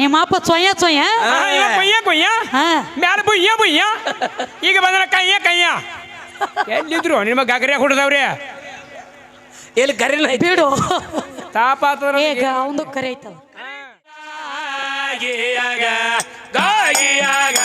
ನಿಮ್ಮ ಅಪ್ಪ ಚೊಯ್ಯ ಚೊಯ್ಯ? ಆ, ಇವ ಕೊಯ್ಯ ಕೊಯ್ಯ? ಹಾ. ಮ್ಯಾಲ ಬುಯ್ಯ ಬುಯ್ಯ? ಈಗ ಬಂದ್ರ ಕೈಯ ಕೈಯ? ಎಲ್ಲಿದ್ರು? ನಿಮ್ಮ ಗಗರೆ ಹುಡ್ದವ್ರಿ? ಎಲ್ಲಿ ಕರಿನ ಬಿಡು. ತಾಪ ಆತದ್ರ ಏಗ ಅವಂದು ಕರೆ ಐತದ ಗಾಗಿಯಾಗ, ಗಾಗಿಯಾಗ,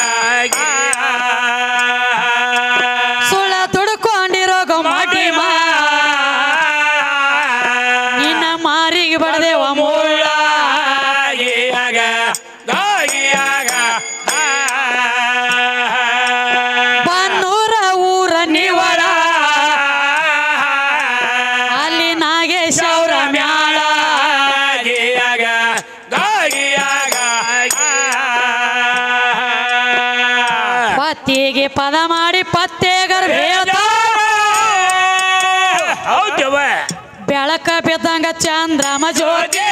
ಬೆಳಕ ಬಿದ್ದಂಗ ಚಂದ್ರಮ ಜ್ಯೋತಿ.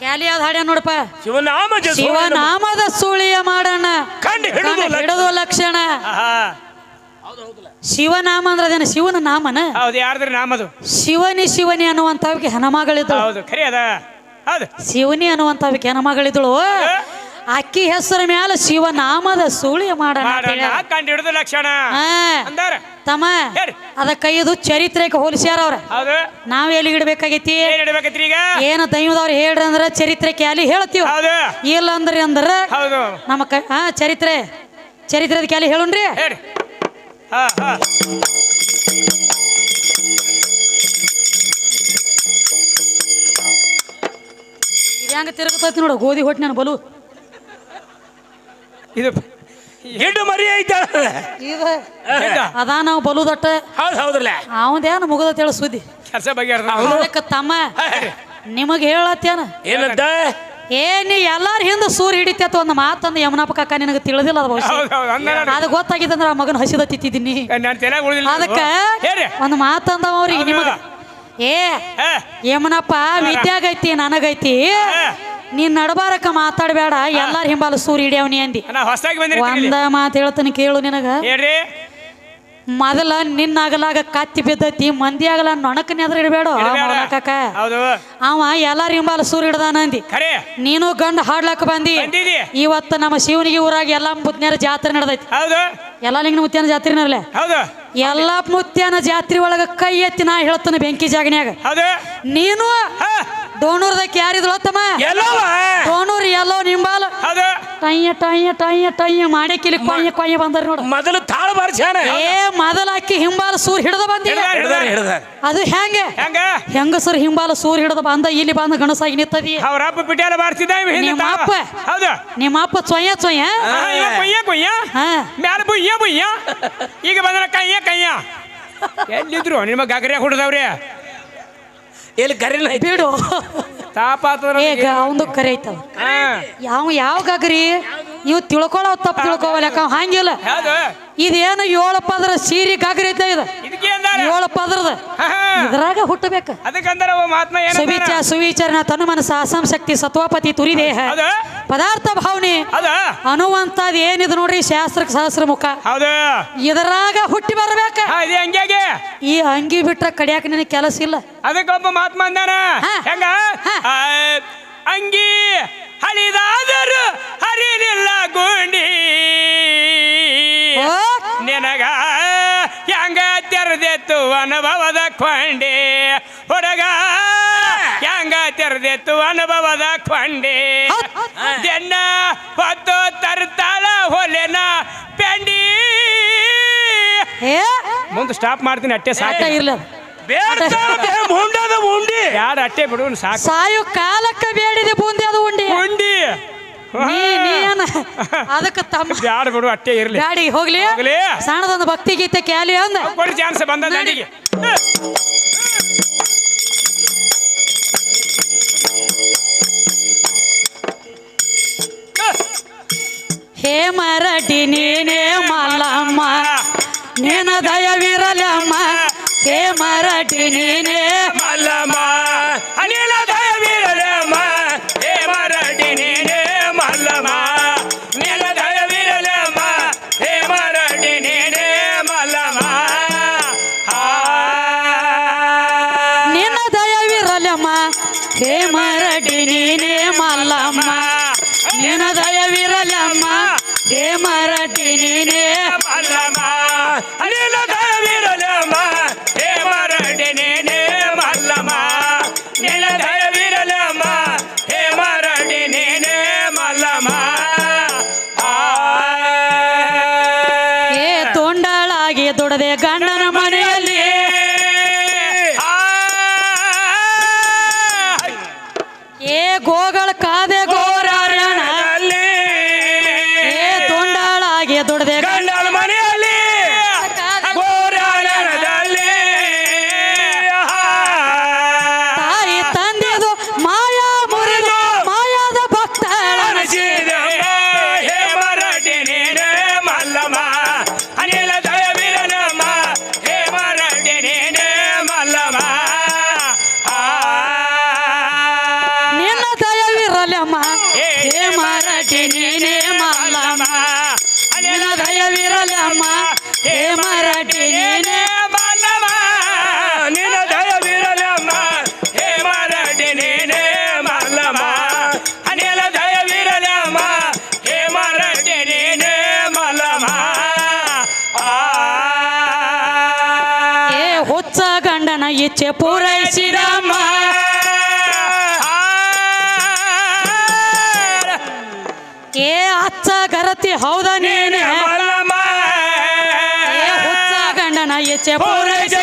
ಕ್ಯಾಲಿ ಅದ ಹಾಡ್ಯ ನೋಡಪ್ಪ. ಶಿವನಾಮ ಶಿವನಾಮದ ಸುಳಿಯ ಮಾಡೋಣ. ಕಂಡು ಹಿಡಿದು ಲಕ್ಷಣ. ಶಿವನಾಮ ಅಂದ್ರೆ ಅದೇನ ಶಿವನ ನಾಮನ? ಹೌದು ಯಾರ್ದ್ರಿ ನಾಮದು? ಶಿವನಿ ಶಿವನಿ ಅನ್ನುವಂತ ಹೆಣಮಗಳಿದ್ದಳು ಹೌದು ಖರಿ ಅದ ಹೌದು ಶಿವನಿ ಅನ್ನುವಂಥವಕ್ಕೆ ಮಗಳಿದಳು. ಅಕ್ಕಿ ಹೆಸರ ಮ್ಯಾಲ ಶಿವನಾಮದ ನಾಮದ ಮಾಡೋಣ. ಕಂಡು ಲಕ್ಷಣ. ತಮ್ಮ. ಅದ ಕೈದು ಚರಿತ್ರೆಗೆ ಹೋಲಿಸ್ಯಾರ ಅವ್ರ. ನಾವ್ ಎಲ್ಲಿ ಇಡ್ಬೇಕಾಗೈತಿ? ಏನ್ ದೈವದವ್ರು ಹೇಳ್ರಿ ಅಂದ್ರ ಚರಿತ್ರೆ ಕ್ಯಾಲಿ ಹೇಳ್ತೀವಿ. ಇಲ್ಲ ಅಂದ್ರಿ ಅಂದ್ರ ನಮ್ಮ ಕೈ ಹಾ ಚರಿತ್ರೆ. ಚರಿತ್ರದ ಕ್ಯಾಲಿ ಹೇಳುಣ್ರಿ. ಹೆಂಗ ತಿರುಗತೈತಿ ನೋಡು ಗೋಧಿ ಹೊಟ್ಟೆ ನಾನು ಬಲು. ಇದು ಹೆಣ್ಣು ಮರಿ ಐತ ಇದು ಅದಾ ನಾವು ಬಲುದಟ್ಟ ಹೌದು ಹೌದ್ರಲ್ಲ? ಅವಂದೇನು ಮುಗದತ್ ಹೇಳ ಸುದ್ದಿ? ಕೆಲಸ ಬಗ್ಗೆ ಅದಕ್ಕೆ ತಮ್ಮ ನಿಮಗೆ ಹೇಳತ್ತೇನ? ಏನಂತ? ಏ ನೀ ಎಲ್ಲಾರ ಹಿಂದ ಸೂರ್ ಹಿಡಿತೈತ ಒಂದು ಮಾತಂದ ಯಮನಪ್ಪ ಕಾಕ ನಿನಗೆ ತಿಳಿದಿಲ್ಲ ಅದ ಬಹುಶಃ. ಹೌದು ಹೌದು ಅಂದ ಅದು ಗೊತ್ತಾಗಿದ್ದಂದ್ರ ಆ ಮಗನ ಹಸಿದ ತಿತ್ತಿದ್ದೀನಿ. ಅದಕ್ಕ ಒಂದ್ ಮಾತಂದವ ಅವ್ರಿಗೆ ನಿಮಗ. ಏ ಯಮನಪ್ಪ ವಿದ್ಯಾಗೈತಿ ನನಗೈತಿ. ನೀನ್ ನಡಬಾರಕ ಮಾತಾಡಬೇಡ ಎಲ್ಲಾರ ಹಿಂಬಾಲ ಸೂರ್ ಹಿಡಿಯವನಿ ಅಂದಿ. ಒಂದ ಮಾತು ಹೇಳ್ತೀನಿ ಕೇಳು ನಿನಗ. ಮೊದಲ ಮೊದಲ ನಿನ್ನಾಗಲಾಗ ಕತ್ತಿ ಬಿದ್ದೈತಿ ಮಂದಿ ಆಗಲ ನೊಣಕ್ ನೆದ್ರ ಇಡಬೇಡ. ಕಾಕ. ಅವ ಎಲ್ಲಾರ ಹಿಂಬಾಲ ಸೂರ್ ಹಿಡ್ದಾನ ಅಂದಿ. ನೀನು ಗಂಡ ಹಾಡ್ಲಾಕ ಬಂದಿ. ಇವತ್ತು ನಮ್ಮ ಶಿವನಿಗೆ ಊರಾಗ ಎಲ್ಲ ಮುತ್ನ್ಯಾರ ಜಾತ್ರೆ ನಡೆದೈತಿ. ಎಲ್ಲ ಲಿಂಗನ ಮುತ್ಯಾನ ಜಾತ್ರೆ ನಡಲೆ. ಎಲ್ಲ ಮುತ್ಯಾನ ಜಾತ್ರೆ ಒಳಗ ಕೈ ಎತ್ತಿ ನಾ ಹೇಳ್ತಾನೆ ಬೆಂಕಿ ಜಾಗನ್ಯಾಗ. ನೀನು ಹಾ ಡೋಣೂರ್ದಾಗ ಯಾರಿದ್ರು ತಮ್ಮ ಎಲ್ಲವ? ಡೋಣೂರ್ ಎಲ್ಲೋ ನಿಂಬಾಲ. ಹೌದು ಟಯ್ಯ ಟಯ್ಯ ಟಯ್ಯ ಟಯ್ಯ ಮಾಡಿ ಕಿಲಿ ಕೊಯ್ಯ ಕೊಯ್ಯ ಬಂದಾರ ನೋಡು. ಮೊದಲು ತಾಳ ಬಾರ್ಸ್ಯಾನ? ಏ ಮೊದಲ ಅಕ್ಕಿ ಹಿಂಬಾಲ ಸೂರ್ ಹಿಡ್ದ ಬಂದಿಲ್ಲ ಹಿಡ್ದಾರ, ಹಿಡ್ದಾರ ಅದು ಹೆಂಗೆ? ಹೆಂಗ? ಹೆಂಗಸರು ಹಿಂಬಾಲ ಸೂರ್ ಹಿಡ್ದ ಬಂದ ಇಲ್ಲಿ ಬಂದ ಗಣಸಾಗಿ ನಿಂತದಿ. ಅವ್ರ ಅಪ್ಪ ಪಿಟ್ಯಾಲ ಹಿಂದೆ ನಿಮ್ಮ ಅಪ್ಪ? ಹೌದು. ನಿಮ್ಮ ಅಪ್ಪ ಚೊಯ್ಯ. ಚೊಯ್ಯ ಕೊಯ್ಯ ಕೊಯ್ಯ? ಹಾ. ಮ್ಯಾಲ ಬುಯ್ಯ ಬುಯ್ಯ? ಈಗ ಬಂದ್ರ ಕೈಯ ಕೈಯ? ಎಲ್ಲಿದ್ರು? ನಿಮ್ಮ ಗಗರೆ ಹುಡ್ದವ್ರಿ. ಎಲ್ಲಿ ಕರಿನ ಐತಿ? ಬಿಡು. ತಾಪ ಈಗ ಅವಂದು ಕರೆ ಐತವ. ಯಾವ ಯಾವ ಗಗರಿ? ನೀವು ತಿಳ್ಕೊಳ್ಳೋ ತಪ್ಪು ತಿಳ್ಕೊವಲ್ಯಾಕ ಅವ ಹಂಗಿಲ್ಲ. ಇದೇನು ಏಳು ಪದರ ಸೀರೆ ಗಗರಿ ಐತೆ ಇದು. ಏಳು ಪದರದ. ಇದ್ರಾಗ ಹುಟ್ಟಬೇಕು. ಅದಕ್ಕಂದಾರ ಮಹಾತ್ಮ ಏನ ಸುವಿಚ ಸುವಿಚಾರಣ ತನು ಮನಸ್ಸ ಅಸಂ ಶಕ್ತಿ ಸತ್ವಪತಿ ತುರಿ ದೇಹ ಹೌದು ಪದಾರ್ಥ ಭಾವನೆ. ಅದ? ಅನ್ನುವಂಥದ್ದು ಏನಿದು ನೋಡ್ರಿ ಶಾಸ್ತ್ರಕ್ಕೆ ಸಹಸ್ರ ಮುಖ. ಹೌದು? ಇದರಾಗ ಹುಟ್ಟಿ ಬರಬೇಕ. ಈ ಅಂಗಿ ಬಿಟ್ರ ಕಡಿಯಾಕ ನಿನಗೆ ಕೆಲಸ ಇಲ್ಲ. ಅದಕ್ಕೊಬ್ಬ. ಹೆಂಗ? ಹಾ. ಆ, ಅಂಗಿ ಹಳಿದಾದರೂ ಹರಿಲಿಲ್ಲ ಗುಂಡಿ. ನಿನಗ ಹೆಂಗ ತೆರೆದೆತ್ತು ಅನುಭವದ ಕೊಂಡಿ. ಹುಡುಗ ಹೆಂಗ ತೆರೆದೆತ್ತು ಅನುಭವದ ಕೊಂಡೆ. ಜನ್ನ ಹೊತ್ತು ತರ್ತಾಳ ಹೊಲೆನ ಪೆಂಡಿ ಮುಂದೆ ಸ್ಟಾಪ್ ಮಾಡ್ತೀನಿ ಅಟ್ಟೆ ಸಾಕ. ಇರ್ಲ ಮುಂಡದ ಮುಂಡಿ ಯಾರು ಅಟ್ಟೆ ಬಿಡು ಸಾಕು. ಸಾಯು ಕಾಲಕ್ಕೆ ಬೇಡಿದೆ ಬೂಂದಿ ಅದು ಉಂಡಿ. ಉಂಡಿ. ಅದಕ್ಕೆ ತಮ್ಮ ಬ್ಯಾಡ ಬಿಡು ಅಟ್ಟೆ ಇರ್ಲಿ. ಗಾಡಿ ಹೋಗ್ಲಿ. ಹೋಗ್ಲಿ. ಸಣ್ಣದೊಂದು ಭಕ್ತಿ ಗೀತೆ ಕ್ಯಾಲಿ ಅಂದ್ರೆ ಕೊಡಿ ಚಾನ್ಸ್ ಬಂದ ಹೇ ಮರಡಿ ನೀನೇ ಮಲ್ಲಮ್ಮ. ನೀನ ದಯವಿರಲಮ್ಮ. ಹೇ ಮರಟಿ ನೀನೇ ಪೂರೈಸಿದಮ್ಮ ಏ ಅಚ್ಚ ಗರತಿ ಹೌದ ನೀನು. ಏ ಹುಚ್ಚ ಗಂಡನ ಎಚ್ಚೆ ಪೂರೈಸಿ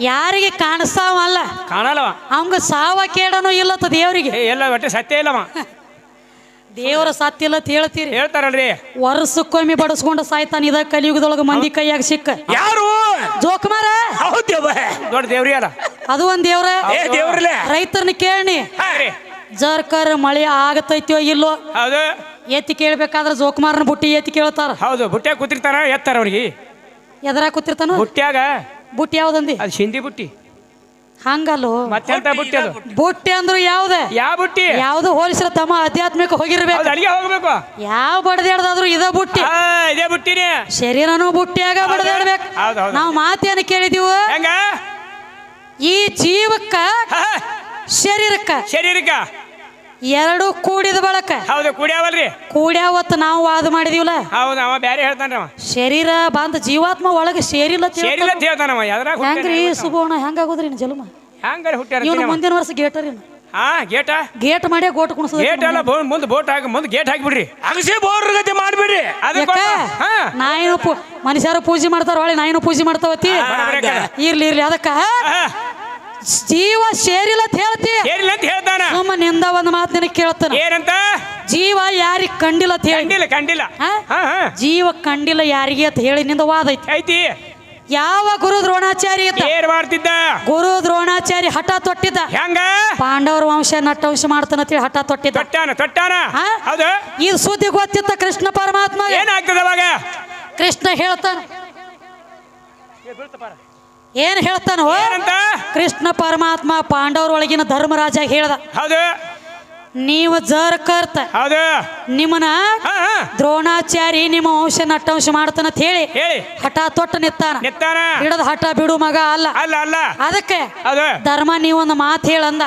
ಯಾರಿಗೆ ಕಾಣಿಸ್ತಾವಲ್ಲ? ಕಾಣಲ್ಲವ. ಅವಂಗ ಸಾವ ಕೇಡನು ಇಲ್ಲತ್ತ ದೇವರಿಗೆ. ಎಲ್ಲ ಒಟ್ಟೆ ಸತ್ಯ ಇಲ್ಲವ. ದೇವರ ಸತ್ಯ ಅಂತ ಹೇಳ್ತೀರಿ. ಹೇಳ್ತಾರಲ್ರಿ. ವರ್ಷಕ್ಕೊಮ್ಮೆ ಬಡಸ್ಕೊಂಡು ಸಾಯ್ತಾನ ಇದ ಕಲಿಯುಗದೊಳಗ ಮಂದಿ ಕೈಯಾಗ ಸಿಕ್ಕ. ಯಾರು? ಜೋಕುಮಾರ? ದೊಡ್ಡ ದೇವ್ರಿ ಅಲ್ಲ ಅದು ಒಂದ್ ದೇವ್ರ. ಏ ದೇವ್ರಲೆ. ರೈತರನ್ನ ಕೇಳಿ ಹಾರಿ ಜರ್ಕರ್ ಮಳೆ ಆಗತೈತೋ ಇಲ್ಲೋ? ಹೌದು. ಎತ್ತಿ ಕೇಳ್ಬೇಕಾದ್ರೆ ಜೋಕುಮಾರನ ಬುಟ್ಟಿ ಎತ್ತಿ ಕೇಳ್ತಾರ. ಹೌದು. ಬುಟ್ಟಿಯಾಗ ಕೂತಿರ್ತಾರ ಎತ್ತಾರ ಅವ್ರಿಗೆ. ಎದರ ಕೂತಿರ್ತಾನ? ಬುಟ್ಟ್ಯಾಗ ಬುಟ್ಟಿ ಯಾವ್ದಂದಿ? ಅದು ಶಿಂದಿ ಬುಟ್ಟಿ. ಹಂಗಲ್ಲೋ? ಮತ್ತೆಂತ ಬುಟ್ಟಿ ಅದು? ಬುಟ್ಟಿ ಅಂದ್ರು ಯಾವ್ದ? ಯಾವ ಬುಟ್ಟಿ? ಯಾವ್ದು ಹೋಲಿಸಿರ ತಮ್ಮ ಆಧ್ಯಾತ್ಮಿಕ ಹೋಗಿರ್ಬೇಕು. ಅಲ್ಲಿಗೆ ಹೋಗ್ಬೇಕು. ಯಾವ ಬಡದಾಡ್ದಾದ್ರು ಇದ ಬುಟ್ಟಿ. ಆ ಇದೇ ಬುಟ್ಟಿನೇ. ಶರೀರನೂ ಬುಟ್ಟಿಯಾಗ ಬಡದಾಡ್ಬೇಕು ಹೌದು, ಹೌದು. ನಾವು ಮಾತೇನು ಕೇಳಿದೀವ? ಹೆಂಗ? ಈ ಜೀವಕ್ಕ ಶರೀರಕ್ಕ ಶರೀರಕ್ಕ. ಎರಡು ಕೂಡಿದ ಬಳಕ. ಹೌದು ಕುಡಿಯಾವಲ್ರಿ? ಕೂಡ್ಯಾವತ್ತು ನಾವು ವಾದ ಮಾಡಿದೀವಲ್ಲ? ಹೌದು ಅವ ಬ್ಯಾರೆ ಹೇಳ್ತಾನ್ರಿ ಅವ. ಶರೀರ ಬಂದ ಜೀವಾತ್ಮ ಒಳಗೆ ಸೇರಿಲ್ಲ ಅಂತ ಸೇರಿಲ್ಲ. ಅಂತ ಹೇಳ್ತಾನವ ಹೆಂಗ್ರಿ ಸುಬೋಣ ಹೆಂಗಾಗೋದ್ರಿ ಇನ್ನು ಜಲಮ? ಹಂಗಾರೆ ಹುಟ್ಟ್ಯಾರ ಇವನು ಮುಂದಿನ ವರ್ಷ ಗೇಟರಿ ಹಾ ಗೇಟ? ಗೇಟ್ ಮಾಡಿ ಗೋಟ್ ಕುಣಿಸೋದು ಗೇಟ್ ಎಲ್ಲ ಮುಂದೆ ಬೋಟ್ ಹಾಕಿ ಮುಂದೆ ಗೇಟ್ ಹಾಕಿಬಿಡ್ರಿ. ಅಗಸೆ ಬೋರ್ ಗತಿ ಮಾಡ್ಬಿಡ್ರಿ. ಅದಕ್ಕೆ ಹಾ. ನಾಯಿನು ಪೂ ಮನುಷ್ಯರು ಪೂಜೆ ಮಾಡ್ತಾರ ಹೊಳೆ ನಾಯಿನ ಪೂಜೆ ಮಾಡ್ತಾವತಿ. ಇರ್ಲಿ ಇರ್ಲಿ ಅದಕ್ಕ. ಜೀವ ಸೇರಿಲ್ಲ ಅಂತ ಹೇಳ್ತಿ. ಅಂತ ಹೇಳ್ತಾನ. ಸುಮ್ಮ ನಿಂದ ಒಂದು ಮಾತು ನಿನಗೆ ಕೇಳ್ತಾನ. ಏನಂತ? ಜೀವ ಯಾರಿಗ್ ಕಂಡಿಲ್ಲ ಅಂತ ಹೇಳಿ. ಕಂಡಿಲ್ಲ ಕಂಡಿಲ್ಲ. ಹಾ? ಹಾ ಹಾ. ಜೀವ ಕಂಡಿಲ್ಲ ಯಾರಿಗೆ ಅಂತ ಹೇಳಿ ನಿಂದ ವಾದ ಐತಿ. ಐತಿ. ಯಾವ ಗುರು ದ್ರೋಣಾಚಾರಿ ಇದ್ದ? ಏನ್ ಮಾಡ್ತಿದ್ದ? ಗುರು ದ್ರೋಣಾಚಾರಿ ಹಠ ತೊಟ್ಟಿದ್ದ. ಹೆಂಗ? ಪಾಂಡವರ ವಂಶ ನಟ್ಟವಂಶ ಮಾಡ್ತಾನ ಅಂತ ಹೇಳಿ ಹಠ ತೊಟ್ಟಿದ್ದ. ತೊಟ್ಟಾನ ತೊಟ್ಟಾನ? ಹಾ? ಹೌದು. ಇದು ಸುದ್ದಿ ಗೊತ್ತಿತ್ತ ಕೃಷ್ಣ ಪರಮಾತ್ಮ ಏನಾಗ್ತದ ಅವಾಗ? ಕೃಷ್ಣ ಹೇಳ್ತಾನ. ಏನ್ ಹೇಳ್ತಾನ? ಕೃಷ್ಣ ಪರಮಾತ್ಮ ಪಾಂಡವರೊಳಗಿನ ಧರ್ಮರಾಜ ಹೇಳ್ದ. ಹೌದು. ನೀವು ಜರ್ ಕರ್ತ. ಹೌದು. ನಿಮ್ಮನ ದ್ರೋಣಾಚಾರಿ ನಿಮ್ಮ ವಂಶ ನಟ್ಟಂಶ ಮಾಡ್ತಾನ ಅಂತ ಹೇಳಿ ಹಠ ತೊಟ್ಟ ನಿತ್ತಾನ. ನಿತ್ತಾನ. ಹಿಡದ ಹಠ ಬಿಡು ಮಗ ಅಲ್ಲ. ಅಲ್ಲ ಅಲ್ಲ. ಅದಕ್ಕೆ ಧರ್ಮ ನೀವೊಂದು ಮಾತು ಹೇಳಂದ.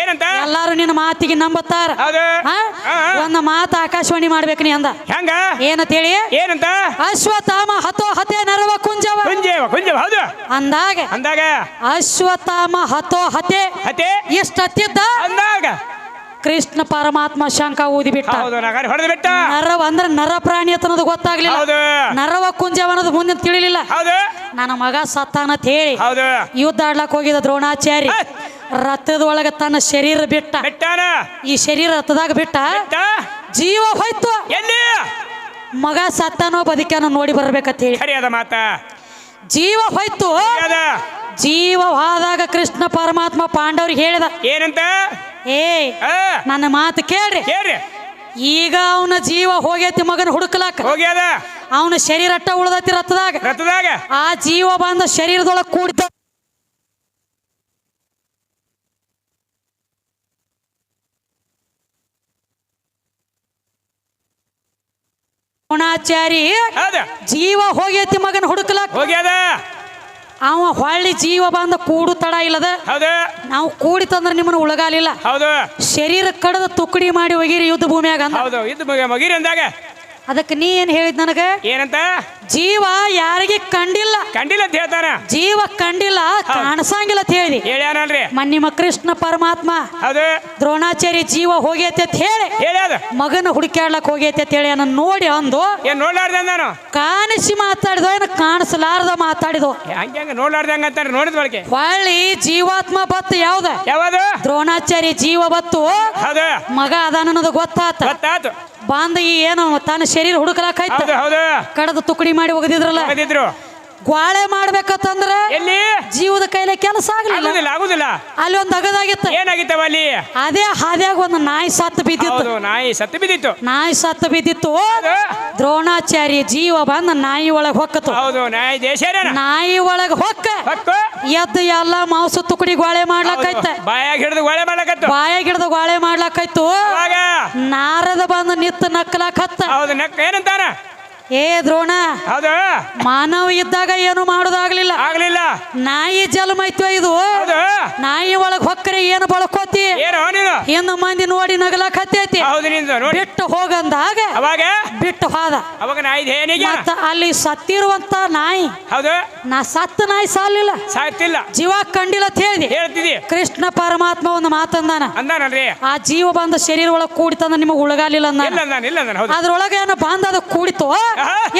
ಏನಂತ? ಎಲ್ಲಾರು ನಿನ್ನ ಮಾತಿಗೆ ನಂಬತ್ತಾರ. ಒಂದು ಮಾತು ಆಕಾಶವಾಣಿ ಮಾಡ್ಬೇಕು ನೀ ಅಂದ. ಹೆಂಗ? ಏನಂತ ಹೇಳಿ? ಏನಂತ? ಅಶ್ವತಾಮ ಹತೋ ಹತೆ ನರವ ಕುಂಜವ. ಕುಂಜ ಕುಂಜೇವ ಹೌದು. ಅಂದಾಗ ಅಂದಾಗ? ಅಶ್ವತ್ಥಾಮ ಹತೋ ಹತೆ ಹತೆ? ಇಷ್ಟ ಹತ್ತಿದ್ದ ಅಂದಾಗ? ಕೃಷ್ಣ ಪರಮಾತ್ಮ ಶಂಕ ಊದಿ ಬಿಟ್ಟ ಹೌದು ನಗಾರಿ ಹೊಡೆದು ಬಿಟ್ಟ ನರವ ಅಂದ್ರೆ ನರ ಪ್ರಾಣಿ ಅಂತ ಅನ್ನೋದು ಗೊತ್ತಾಗ್ಲಿಲ್ಲ. ಹೌದು. ನರವ ಕುಂಜವ ಅನ್ನೋದು ಮುಂದೆ ತಿಳಿಲಿಲ್ಲ. ಹೌದು. ನನ್ನ ಮಗ ಸತ್ತಾನ ಅಂತ ಹೇಳಿ ಹೌದು. ಯುದ್ಧ ಆಡ್ಲಕ್ ಹೋಗಿದ ದ್ರೋಣಾಚಾರಿ. ರಥದ ಒಳಗ ತನ್ನ ಶರೀರ ಬಿಟ್ಟ. ಬೆಟ್ಟಾನ? ಈ ಶರೀರ ರಥದಾಗ ಬಿಟ್ಟ. ಬೆಟ್ಟ? ಜೀವ ಹೋಯ್ತು. ಎಲ್ಲಿ? ಮಗ ಸತ್ತಾನೋ ಬದುಕ್ಯಾನೋ ನೋಡಿ ಬರ್ಬೇಕಂತ ಹೇಳಿ ಖರೆ ಅದ ಮಾತ. ಜೀವ ಹೋಯ್ತು. ಅದ ಜೀವ ಹೋದಾಗ ಕೃಷ್ಣ ಪರಮಾತ್ಮ ಪಾಂಡವ್ರಿಗೆ ಹೇಳಿದ. ಏನಂತ? ಏ ನನ್ನ ಮಾತು ಕೇಳ್ರಿ. ಕೇಳ್ರಿ. ಈಗ ಅವನ ಜೀವ ಹೋಗೈತಿ ಮಗನ ಹುಡುಕ್ಲಾಕ. ಹೋಗ್ಯಾದ ಅವನ ಶರೀರ ಅಟ್ಟ ಉಳ್ದೈತಿ ರಥದಾಗ. ರಥದಾಗ. ಆ ಜೀವ ಬಂದ ಶರೀರದೊಳಗೆ ಕೂಡಿದ. ದ್ರೋಣಾಚಾರಿ ಜೀವ ಹೋಗೈತಿ ಮಗನ ಹುಡುಕ್ಲಾಕ. ಹೋಗ್ಯಾದ ಅವ ಹೊಳ್ಳಿ ಜೀವ ಬಂದ ಕೂಡು ತಡ ಇಲ್ಲದ. ಹೌದು. ನಾವು ಕೂಡಿತಂದ್ರೆ ನಿಮ್ಮನ್ನ ಉಳಗಾಲಿಲ್ಲ. ಹೌದು. ಶರೀರ ಕಡದ ತುಕ್ಕಡಿ ಮಾಡಿ ಹೋಗಿರಿ ಯುದ್ಧ ಭೂಮಿಯಾಗ ಅಂದ. ಹೌದು ಇದು ಮಗ ಮಗಿರಿ ಅಂದಾಗ ಅದಕ್ಕೆ ನೀ ಏನ್ ಹೇಳಿದ್ ನನಗೆ? ಏನಂತ? ಜೀವ ಯಾರಿಗೆ ಕಂಡಿಲ್ಲ. ಕಂಡಿಲ್ಲ ಅಂತ ಹೇಳ್ತಾನ. ಜೀವ ಕಂಡಿಲ್ಲ ಕಾಣಸಂಗಿಲ್ಲ ಅಂತ ಹೇಳಿ. ಹೇಳ್ಯಾನಲ್ರಿ. ಮನ್ನಿಮ ಕೃಷ್ಣ ಪರಮಾತ್ಮ. ಹೌದು. ದ್ರೋಣಾಚಾರ್ಯ ಜೀವ ಹೋಗೈತೆ ಅಂತ ಹೇಳಿ. ಹೇಳ್ಯಾದ ಮಗನ ಹುಡುಕ್ಯಾಡ್ಲಕ್ ಹೋಗೈತೆ ಅಂತ ಹೇಳಿ ಅನ್ನ ನೋಡಿ ಅಂದು. ಏನ್ ನೋಡ್ಲಾರ್ದ ನಾನು ಕಾಣಿಸಿ ಮಾತಾಡಿದೋ ಏನು ಕಾಣಿಸಲಾರ್ದ ಮಾತಾಡಿದೋ? ಹಂಗೆ ಅಂತಾರೆ ನೋಡಿದ ಬಳಕೆ ಹೊಳ್ಳಿ ಜೀವಾತ್ಮ ಬತ್ತು ಯಾವ್ದ? ಯಾವುದು? ದ್ರೋಣಾಚಾರ್ಯ ಜೀವ ಬತ್ತು ಹೌದು. ಮಗ ಅದಾನ ಅನ್ನೋದು ಗೊತ್ತಾತ. ಗೊತ್ತಾತು. ಈ ಏನು ತನ್ನ ಶರೀರ ಹುಡುಕಲಾಕೈತ ಕಡದ ತುಕಡಿ ಮಾಡಿ ಒಗದಿದ್ರಲ್ಲ. ಗ್ವಾಳೆ ಮಾಡ್ಬೇಕಂತಂದ್ರ ಎಲ್ಲಿ? ಜೀವದ ಕೈಲೆ ಕೆಲಸ ಆಗ್ಲಿಲ್ಲ. ಆಗುದಿಲ್ಲ ಆಗುದಿಲ್ಲ. ಅಲ್ಲಿ ಒಂದ್ ಅಗದಾಗಿತ್ತು. ಏನಾಗಿತ್ತವ ಅಲ್ಲಿ? ಅದೇ ಹಾದ್ಯಾಗ ಒಂದು ನಾಯಿ ಸತ್ತು ಬಿದ್ದಿತ್ತು. ಹೌದು ನಾಯಿ ಸತ್ತು ಬಿದ್ದಿತ್ತು. ನಾಯಿ ಸತ್ತು ಬಿದ್ದಿತ್ತು. ಹೌದು. ದ್ರೋಣಾಚಾರ್ಯ ಜೀವ ಬಂದ ನಾಯಿ ಒಳಗ್ ಹೊಕ್ಕತು. ಹೌದು ನಾಯಿ ದೇಶೇನ ನಾಯಿ ಒಳಗ್ ಹೊಕ್ಕ. ಹೊಕ್ಕು. ಎದ್ದು ಎಲ್ಲ ಮಾಂಸ ತುಕಡಿ ಗ್ವಾಳೆ ಮಾಡ್ಲಕ್ಕೈತ ಬಾಯಾಗ ಹಿಡಿದು ಬಾಯಾಗ ಹಿಡ್ದು ಗ್ವಾಳೆ ಮಾಡ್ಲಕ್ಕೈತು ಅವಾಗ ನಾರದ ಬಂದು ನಿತ್ತು ನಕ್ಕಲಾಕತ್ತ ಹೌದು ನಕ್ಕ ಏನಂತಾನ? ಏ ದ್ರೋಣ ಹೌದು. ಮಾನವ ಇದ್ದಾಗ ಏನು ಮಾಡೋದಾಗ್ಲಿಲ್ಲ. ಆಗ್ಲಿಲ್ಲ. ನಾಯಿ ಜಲ್ಮ ಐತ್ವ ಇದು? ಹೌದು. ನಾಯಿ ಒಳಗ್ ಹೊಕ್ಕರೆ ಏನು ಬಳಕೋತಿ? ಏನು ನೀನು? ಇನ್ನು ಮಂದಿ ನೋಡಿ ನಗಲಕತ್ತೈತಿ. ಹೌದು ನಿಂದು ನೋಡಿ. ಬಿಟ್ಟು ಹೋಗಂದಾಗ ಅವಾಗ? ಬಿಟ್ಟು ಹೋದ. ಅವಾಗ ನಾಯಿ ಏನಿಗೆ ಮತ್ತ ಅಲ್ಲಿ ಸತ್ತಿರುವಂತ ನಾಯಿ ಹೌದು. ನಾ ಸತ್ತ ನಾಯಿ ಸಾಲಿಲ್ಲ. ಸಾಯ್ತಿಲ್ಲ. ಜೀವ ಕಂಡಿಲ್ಲ ಅಂತ ಹೇಳಿದಿ. ಹೇಳ್ತಿದಿ. ಕೃಷ್ಣ ಪರಮಾತ್ಮ ಒಂದು ಮಾತಂದಾನ. ಅಂದಾನಲ್ರಿ. ಆ ಜೀವ ಬಂದ ಶರೀರ ಒಳಗ್ ಕೂಡಿತಂದ ನಿಮಗೆ ಉಳಗಾಲಿಲ್ಲ ಇಲ್ಲ ಅಂದಾನ ಅಂದಾನ ಇಲ್ಲ ಅಂದಾನ ಹೌದು. ಅದ್ರೊಳಗ ಏನೋ ಬಂದ ಅದು ಕೂಡಿತು.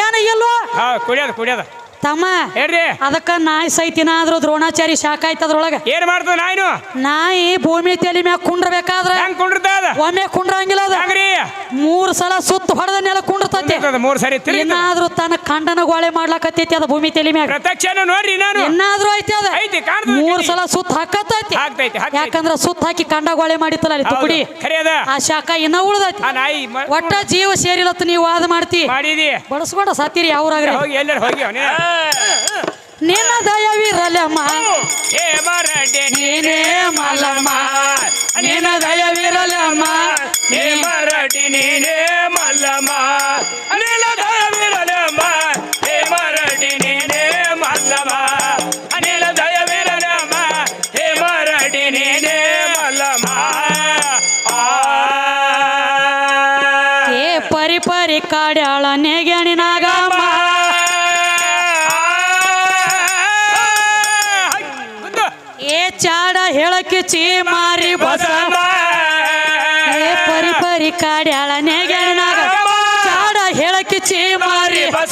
ಏನ ಇಲ್ವೋ ಹಾ ಕುಡಿಯೋದು ಕುಡಿಯೋದು. ತಮ್ಮ ಹೇಳ್ರಿ. ಅದಕ್ಕ ನಾಯಿ ಸೈತಿನ ಆದ್ರೂ ದ್ರೋಣಾಚಾರಿ ಶಾಖ ಆಯ್ತದ್ರೊಳಗ ಏನ್ ಮಾಡ್ತದ ನಾಯಿನು? ನಾಯಿ ಭೂಮಿ ತಲೆ ಮ್ಯಾಗ ಕುಂಡ್ರಬೇಕಾದ್ರ ಹೆಂಗ್ ಕುಂಡಿರ್ತದ? ಒಮ್ಮೆ ಕುಂಡ್ರಂಗಿಲ್ಲ ಅದ. ಹೆಂಗ್ರಿ? ಮೂರ್ ಸಲ ಸುತ್ತ ಹೊಡೆದ ನೆಲ ಕುಂಡ್ರತೈತಿ. ಮೂರ್ ಸರಿ ಇನ್ನಾದ್ರು ಇನ್ನಾದ್ರೂ ತನ್ನ ಕಂಡನ ಗೋಳೆ ಮಾಡ್ಲಾಕತ್ತೈತಿ ಅದ ಭೂಮಿ ತಲೆ ಮ್ಯಾಗ. ಪ್ರತ್ಯಕ್ಷನ ನೋಡ್ರಿ ನಾನು. ಇನ್ನಾದ್ರೂ ಐತಿ ಅದ. ಐತಿ ಕಾಣ್ತದ ಮೂರ್ ಸಲ ಸುತ್ತ ಹಾಕತ್ತೈತಿ. ಆಗ್ತೈತಿ ಹಾಕ್ತೈತಿ. ಯಾಕಂದ್ರ ಸುತ್ತ ಹಾಕಿ ಕಂಡ ಗೋಳೆ ಮಾಡಿತ್ತಲ್ಲ ಅಲ್ಲಿ ತುಕುಡಿ? ಖರೆ ಅದ. ಆ ಶಾಖ ಇನ್ನ ಉಳ್ದೈತಿ. ಆ ನಾಯಿ ಮ- ಒಟ್ಟ ಜೀವ ಸೇರಿಲತ್ತ ನೀವು ವಾದ ಮಾಡ್ತಿ. ಮಾಡಿದಿ. ಬಡಸ್ಬೇಡ ಸತ್ತೀರಿ ಯಾವ್ರಾಗ್ರಿ. ಹೋಗಿ ಎಲ್ಲರೂ ಹೋಗಿ ಅವನೇ. ನಿನ್ನ ದಯವಿರಲಮ್ಮ. ಏ ಮರಡೆ ನೀನೇ ಮಲ್ಲಮ್ಮ. ನಿನ್ನ ದಯವಿರಲಮ್ಮ. ಹೇ ಮರಡಿ ನೀನೇ ಮಲ್ಲಮ್ಮ. ನಿನ್ನ ದಯವಿರಲಮ್ಮ. ಹೇ ಮರಡಿ ನೀನೇ ಮಲ್ಲಮ್ಮ. ಅನಿಲ ದಯವಿರಲಮ್ಮ. ಹೇ ಮರಡಿ ನೀನೇ ಮಲ್ಲಮ್ಮ. ಏ ಪರಿ ಪರಿ ಕಾಡ್ಯಾಳ ನೆಗೆಣಿನಾಗಮ್ಮ ಚಾಡ ಹೇಳಕ್ಕೆ ಚೀ ಮಾರಿ ಬಸವ. ಪರಿ ಪರಿ ಕಾಡ್ಯಾಳ ನೆಗೆಣಿನಾಗ ಚಾಡ ಹೇಳಕ್ಕೆ ಚೀ ಮಾರಿ ಬಸ